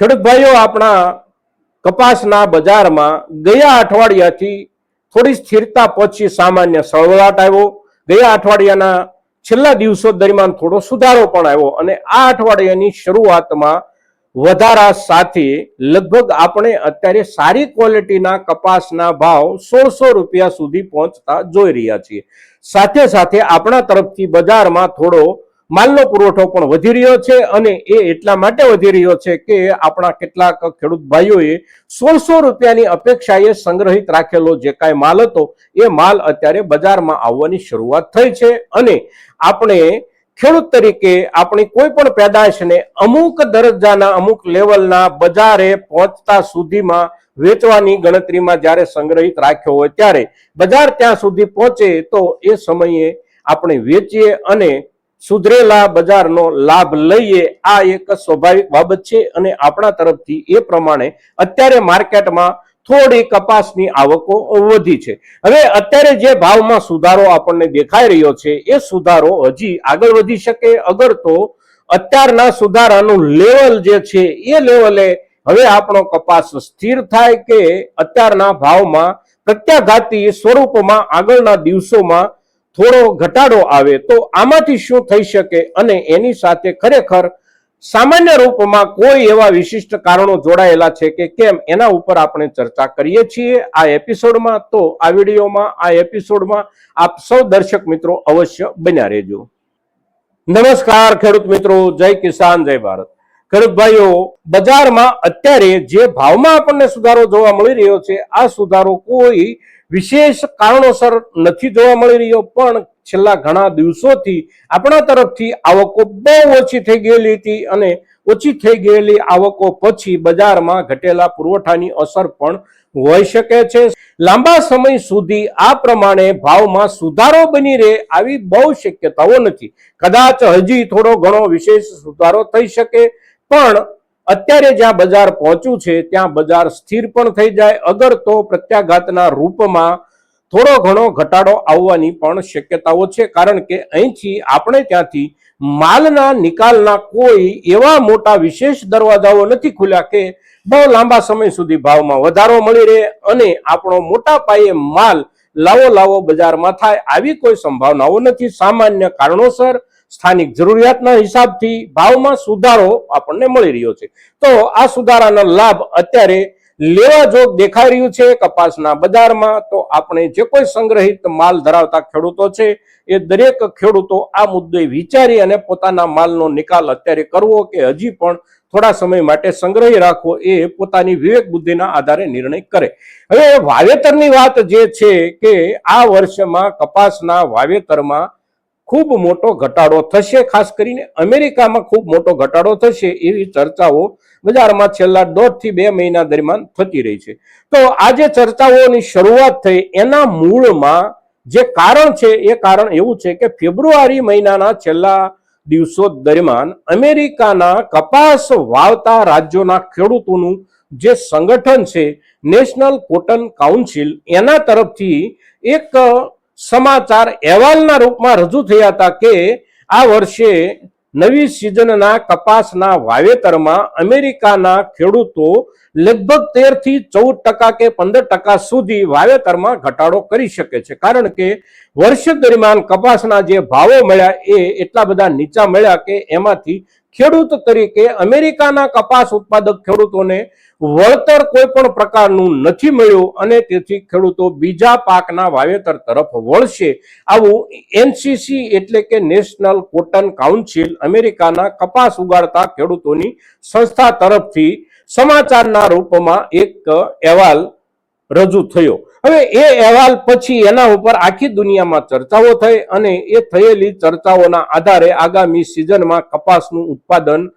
ખેડૂત ભાઈઓ આપણા કપાસના બજારમાં ગયા અઠવાડિયાથી થોડી સ્થિરતા પછી સામાન્ય સળવળાટ આવ્યો. ગયા અઠવાડિયાના છેલ્લા દિવસો દરમિયાન થોડો સુધારો પણ આવ્યો અને આ અઠવાડિયાની શરૂઆતમાં વધારા સાથે લગભગ આપણે અત્યારે સારી ક્વોલિટીના કપાસના ભાવ સોળસો રૂપિયા સુધી પહોંચતા જોઈ રહ્યા છીએ. સાથે સાથે આપણા તરફથી બજારમાં થોડો માલનો પુરવઠો પણ વધી રહ્યો છે અને એ એટલા માટે વધી રહ્યો છે કે આપણા કેટલાક ખેડૂત ભાઈઓએ સોળસો રૂપિયાની અપેક્ષાએ સંગ્રહિત રાખેલો જે કાંઈ માલ હતો, એ માલ અત્યારે બજારમાં આવવાની શરૂઆત થઈ છે અને આપણે ખેડૂત તરીકે આપણી કોઈ પણ પેદાશને અમુક દરજ્જાના, અમુક લેવલના બજારે પહોંચતા સુધીમાં વેચવાની ગણતરીમાં જ્યારે સંગ્રહિત રાખ્યો હોય ત્યારે બજાર ત્યાં સુધી પહોંચે તો એ સમયે આપણે વેચીએ અને સુધરેલા બજારનો લાભ લઈએ, આ એક સ્વાભાવિક બાબત છે અને આપણા તરફથી એ પ્રમાણે અત્યારે માર્કેટમાં થોડી કપાસની આવકો વધી છે. હવે અત્યારે જે ભાવમાં સુધારો આપણને દેખાઈ રહ્યો છે, એ સુધારો હજી આગળ વધી શકે. અગર તો અત્યારના સુધારાનું લેવલ જે છે, એ લેવલે હવે આપણો કપાસ સ્થિર થાય કે અત્યારના ભાવમાં પ્રત્યાઘાતી સ્વરૂપમાં આગળના દિવસોમાં થોડો ઘટાડો આવે તો આમાંથી શું થઈ શકે અને એની સાથે ખરેખર સામાન્ય રૂપમાં કોઈ એવા વિશિષ્ટ કારણો જોડાયેલા છે કે કેમ એના ઉપર આપણે ચર્ચા કરીએ છીએ આ એપિસોડમાં. તો આ વિડીયોમાં, આ એપિસોડમાં આપ સૌ દર્શક મિત્રો અવશ્ય બન્યા રહેજો. નમસ્કાર ખેડૂત મિત્રો, જય કિસાન, જય ભારત. ખેડૂત બજારમાં અત્યારે જે ભાવમાં આપણને સુધારો જોવા મળી રહ્યો છે, આ સુધારો કોઈ વિશેષ કારણોસર નથી જોવા મળી રહ્યો, પણ છેલ્લા ઘણા દિવસોથી આપણા તરફથી આવકો બહુ ઓછી થઈ ગયેલી હતી અને ઓછી થઈ ગયેલી આવકો પછી બજારમાં ઘટેલા પુરવઠાની અસર પણ હોઈ શકે છે. લાંબા સમય સુધી આ પ્રમાણે ભાવમાં સુધારો બની રહે આવી બહુ શક્યતાઓ નથી. કદાચ હજી થોડો ઘણો વિશેષ સુધારો થઈ શકે, પણ અત્યારે જ્યાં બજાર પહોંચ્યું છે, ત્યાં બજાર સ્થિર પણ થઈ જાય. અગર તો પ્રત્યાઘાતના રૂપમાં થોડો ઘણો ઘટાડો આવવાની પણ શક્યતાઓ છે, કારણ કે અહીંથી આપણે ત્યાંથી માલના નિકાલના કોઈ એવા મોટા વિશેષ દરવાજાઓ નથી ખુલ્યા કે બહુ લાંબા સમય સુધી ભાવમાં વધારો મળી રહે અને આપણો મોટા પાયે માલ લાવો લાવો બજારમાં થાય, આવી કોઈ સંભાવનાઓ નથી. સામાન્ય કારણોસર સ્થાનિક જરૂરિયાતના હિસાબથી ભાવમાં સુધારો આપણને મળી રહ્યો છે. તો આ સુધારાનો લાભ અત્યારે લેવા જોગ દેખાઈ રહ્યું છે કપાસના બજારમાં. તો આપણે જે કોઈ સંગ્રહિત માલ ધરાવતા ખેડૂતો છે, એ દરેક ખેડૂતો આ મુદ્દે વિચારી અને પોતાના માલનો નિકાલ અત્યારે કરવો કે હજી પણ થોડા સમય માટે સંગ્રહી રાખવો એ પોતાની વિવેક બુદ્ધિના આધારે નિર્ણય કરે. હવે વાવેતરની વાત જે છે કે આ વર્ષમાં કપાસના વાવેતરમાં ખૂબ મોટો ઘટાડો થશે. ખાસ કરીને અમેરિકામાં ખૂબ મોટો ઘટાડો થશે એવી ચર્ચાઓ બજારમાં છેલ્લા દોઢથી બે મહિના દરમિયાન થતી રહી છે. તો આ જે ચર્ચાઓની શરૂઆત થઈ એના મૂળમાં જે કારણ છે એ કારણ એવું છે કે ફેબ્રુઆરી મહિનાના છેલ્લા દિવસો દરમિયાન અમેરિકાના કપાસ વાવતા રાજ્યોના ખેડૂતોનું જે સંગઠન છે, નેશનલ કોટન કાઉન્સિલ, એના તરફથી એક સમાચાર અહેવાલના રૂપમાં રજૂ થયા હતા કે આ વર્ષે નવી સિઝનના કપાસના વાવેતરમાં અમેરિકાના ખેડૂતો લગભગ તેરથી ચૌદ ટકા કે પંદર ટકા સુધી વાવેતરમાં ઘટાડો કરી શકે છે. કારણ કે વર્ષ દરમિયાન કપાસના જે ભાવો મળ્યા એ એટલા બધા નીચા મળ્યા કે એમાંથી ખેડૂત તરીકે અમેરિકાના કપાસ ઉત્પાદક ખેડૂતોને વળતર કોઈ પણ પ્રકારનું નથી મળ્યું અને તેથી ખેડૂતો બીજા પાકના વાવેતર તરફ વળશે. આવું એનસીસી એટલે કે નેશનલ કોટન કાઉન્સિલ અમેરિકાના કપાસ ઉગાડતા ખેડૂતોની સંસ્થા તરફથી સમાચારના રૂપમાં એક અહેવાલ રજૂ થયો. હવે એ અહેવાલ પછી એના ઉપર આખી દુનિયામાં ચર્ચાઓ થઈ અને એ થયેલી ચર્ચાઓના આધારે આગામી સિઝનમાં કપાસનું ઉત્પાદન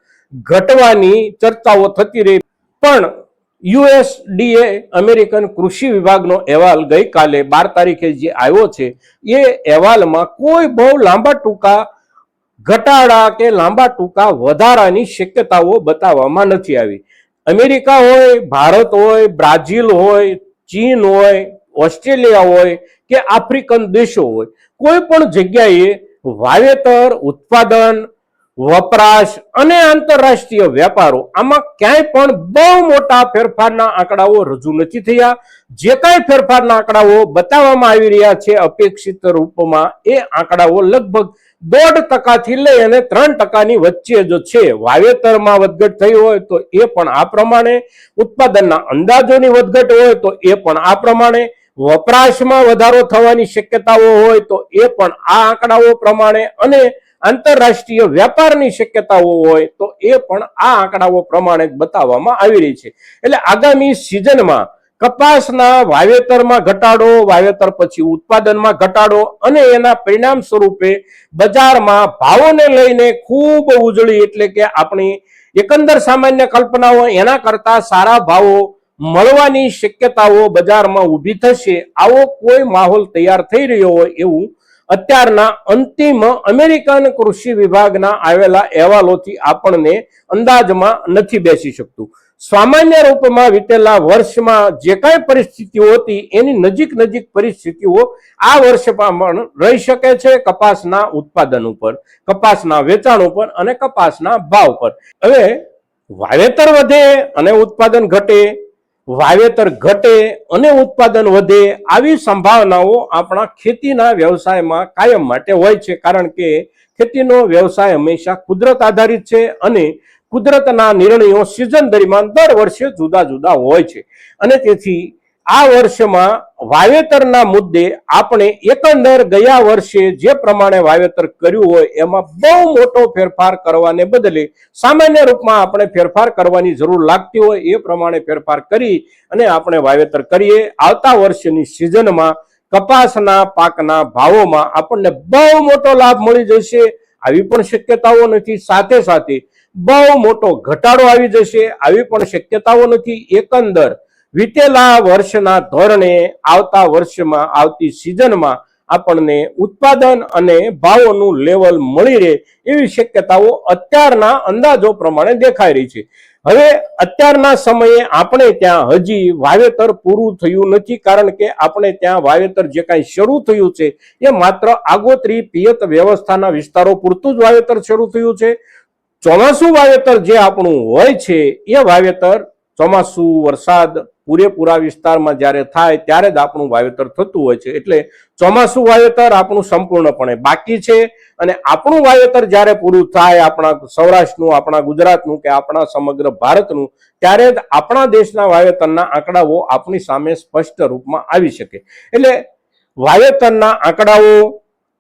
ઘટવાની ચર્ચાઓ થતી રહી. પણ યુએસડીએ અમેરિકન કૃષિ વિભાગનો અહેવાલ ગઈકાલે બાર તારીખે જે આવ્યો છે, એ અહેવાલમાં કોઈ બહુ લાંબા ટૂંકા ઘટાડા કે લાંબા ટૂંકા વધારાની શક્યતાઓ બતાવવામાં નથી આવી. અમેરિકા હોય, ભારત હોય, બ્રાઝિલ હોય, ચીન હોય, ઓસ્ટ્રેલિયા હોય કે આફ્રિકન દેશો હોય, કોઈ પણ જગ્યાએ વાવેતર, ઉત્પાદન વપરાશ અને આંતરરાષ્ટ્રીય વેપારો આમાં ક્યાંય પણ બહુ મોટા ફેરફારના આંકડાઓ રજૂ નથી થયા. જે કાંઈ ફેરફારના આંકડાઓ બતાવવામાં આવી રહ્યા છે અપેક્ષિત રૂપમાં એ આંકડાઓ લગભગ દોઢ ટકાથી લઈ અને ત્રણ ટકાની વચ્ચે જ છે. વાવેતરમાં વધઘટ થઈ હોય તો એ પણ આ પ્રમાણે, ઉત્પાદનના અંદાજોની વધઘટ હોય તો એ પણ આ પ્રમાણે, વપરાશમાં વધારો થવાની શક્યતાઓ હોય તો એ પણ આ આંકડાઓ પ્રમાણે અને આંતરરાષ્ટ્રીય વ્યાપારની શક્યતાઓ હોય તો એ પણ આ આંકડાઓ પ્રમાણે બતાવવામાં આવી રહી છે. એટલે આગામી સિઝનમાં કપાસના વાવેતરમાં ઘટાડો, વાવેતર પછી ઉત્પાદનમાં ઘટાડો અને એના પરિણામ સ્વરૂપે બજારમાં ભાવોને લઈને ખૂબ ઉજળી એટલે કે આપણી એકંદર સામાન્ય કલ્પનાઓ એના કરતા સારા ભાવો મળવાની શક્યતાઓ બજારમાં ઊભી થશે. આવો કોઈ માહોલ તૈયાર થઈ રહ્યો હોય એવું અત્યારના અંતિમ અમેરિકન કૃષિ વિભાગના આવેલા અહેવાલોથી આપણને અંદાજમાં નથી બેસી શકતું. સામાન્ય રૂપમાં વીતેલા વર્ષમાં જે કાંઈ પરિસ્થિતિઓ હતી, એની નજીક નજીક પરિસ્થિતિઓ આ વર્ષમાં પણ રહી શકે છે કપાસના ઉત્પાદન ઉપર, કપાસના વેચાણ ઉપર અને કપાસના ભાવ પર હવે વાવેતર વધે અને ઉત્પાદન ઘટે વાવેતર ઘટે અને ઉત્પાદન વધે આવી સંભાવનાઓ આપણા ખેતીના વ્યવસાયમાં કાયમ માટે હોય છે. કારણ કે ખેતીનો વ્યવસાય હંમેશા કુદરત આધારિત છે અને કુદરતના નિર્ણયો સિઝન દરમિયાન દર વર્ષે જુદા જુદા હોય છે. અને તેથી આ વર્ષમાં વાવેતરના મુદ્દે આપણે એકંદર ગયા વર્ષે જે પ્રમાણે વાવેતર કર્યું હોય, એમાં બહુ મોટો ફેરફાર કરવાને બદલે સામાન્ય રૂપમાં આપણે ફેરફાર કરવાની જરૂર લાગતી હોય એ પ્રમાણે ફેરફાર કરી અને આપણે વાવેતર કરીએ. આવતા વર્ષની સિઝનમાં કપાસના પાકના ભાવોમાં આપણને બહુ મોટો લાભ મળી જશે. આવી પણ શક્યતાઓ નથી. સાથે સાથે બહુ મોટો ઘટાડો આવી જશે. આવી પણ શક્યતાઓ નથી. એકંદર વીતેલા વર્ષના ધોરણે આવતા વર્ષમાં, આવતી સિઝનમાં આપણને ઉત્પાદન અને ભાવોનું લેવલ મળી રહે એવી શક્યતાઓ અત્યારના અંદાજો પ્રમાણે દેખાઈ રહી છે. હવે અત્યારના સમયે આપણે ત્યાં હજી વાવેતર પૂરું થયું નથી કારણ કે આપણે ત્યાં વાવેતર જે કાંઈ શરૂ થયું છે એ માત્ર આગોતરી પિયત વ્યવસ્થાના વિસ્તારો પૂરતું જ વાવેતર શરૂ થયું છે. ચોમાસું વાવેતર જે આપણું હોય છે એ વાવેતર ચોમાસું, વરસાદ પૂરેપૂરા વિસ્તારમાં જ્યારે થાય ત્યારે જ આપણું વાવેતર થતું હોય છે. એટલે ચોમાસું વાવેતર આપણું સંપૂર્ણપણે બાકી છે અને આપણું વાવેતર જ્યારે પૂરું થાય આપણા સૌરાષ્ટ્રનું, આપણા ગુજરાતનું કે આપણા સમગ્ર ભારતનું, ત્યારે જ આપણા દેશના વાવેતરના આંકડાઓ આપણી સામે સ્પષ્ટ રૂપમાં આવી શકે. એટલે વાવેતરના આંકડાઓ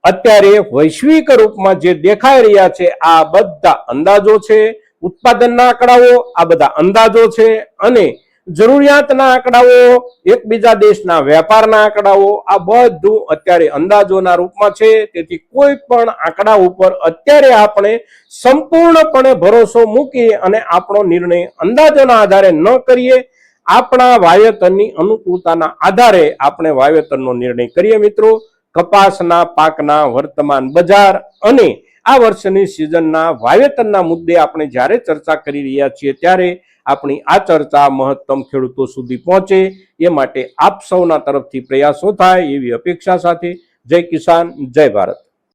અત્યારે વૈશ્વિક રૂપમાં જે દેખાઈ રહ્યા છે, આ બધા અંદાજો છે. ઉત્પાદનના આંકડાઓ આ બધા અંદાજો છે અને જરૂરિયાતના આંકડાઓ, એકબીજા દેશના વેપારના આંકડાઓ, આ બધું અત્યારે અંદાજોના રૂપમાં છે. તેથી કોઈ પણ આંકડા ઉપર અત્યારે આપણે સંપૂર્ણપણે ભરોસો મૂકી અને આપણો નિર્ણય અંદાજોના આધારે ન કરીએ, આપણા વાવેતરની અનુકૂળતાના આધારે આપણે વાવેતરનો નિર્ણય કરીએ મિત્રો. કપાસના, પાકના, વર્તમાન બજાર અને આ વર્ષની સિઝનના વાવેતરના મુદ્દે આપણે જ્યારે ચર્ચા કરી રહ્યા છીએ ત્યારે આપણી આ ચર્ચા મહત્તમ ખેડૂતો સુધી પહોંચે એ માટે આપ સૌના તરફથી પ્રયાસો થાય એવી અપેક્ષા સાથે જય કિસાન, જય ભારત.